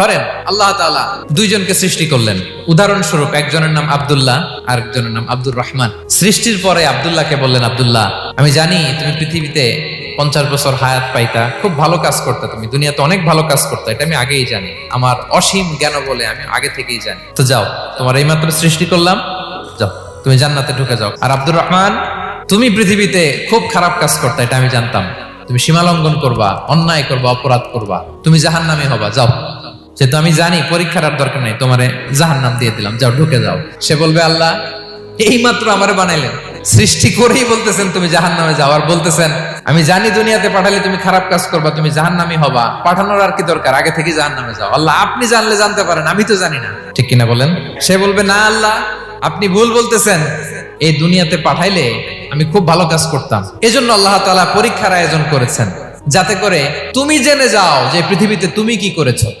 ধরেন, আল্লাহ তাআলা দুইজনকে সৃষ্টি করলেন। উদাহরণস্বরূপ, একজনের নাম আব্দুল্লাহ আর একজনের নাম আব্দুর রহমান। সৃষ্টির পরে আব্দুল্লাহকে বললেন, আব্দুল্লাহ, আমি জানি তুমি পৃথিবীতে পঞ্চাশ বছর হায়াত পাইতা, খুব ভালো কাজ করতে তুমি, দুনিয়াতে অনেক ভালো কাজ করতে, এটা আমি আগেই জানি। আমার অসীম জ্ঞান বলে আমি আগে থেকেই জানি। তো যাও, তোমার এইমাত্র সৃষ্টি করলাম, যাও, তুমি জান্নাতে ঢুকে যাও। আর আব্দুর রহমান, তুমি পৃথিবীতে খুব খারাপ কাজ করতে, এটা আমি জানতাম। তুমি সীমালঙ্ঘন করবা, অন্যায় করবা, অপরাধ করবা, তুমি জাহান্নামী হবা, যাও। যেহেতু আমি জানি পরীক্ষার দরকার নেই, তোমারে জাহান নাম দিয়ে দিলাম, যাও, ঢুকে যাও। সে বলবে, আল্লাহ এই মাত্র আমারে বানাইলেন। সৃষ্টি করেই বলতেছেন তুমি জাহান নামে যাও, আর বলতেছেন, আমি জানি দুনিয়াতে পাঠালে তুমি খারাপ কাজ করবা, তুমি জাহান নামি হবা। পাঠানোর আর কি দরকার? আগে থেকে জাহান নামে যাও। আল্লাহ, আপনি জানলে জানতে পারেন, আমি তো জানি না। ঠিক কিনা বলেন? সে বলবে, না, আল্লাহ, আপনি ভুল বলতেছেন। এই দুনিয়াতে পাঠাইলে আমি খুব ভালো কাজ করতাম। এজন্য আল্লাহ তাআলা পরীক্ষার আয়োজন করেছেন। যাতে করে তুমি জেনে যাও যে পৃথিবীতে তুমি কি করেছ।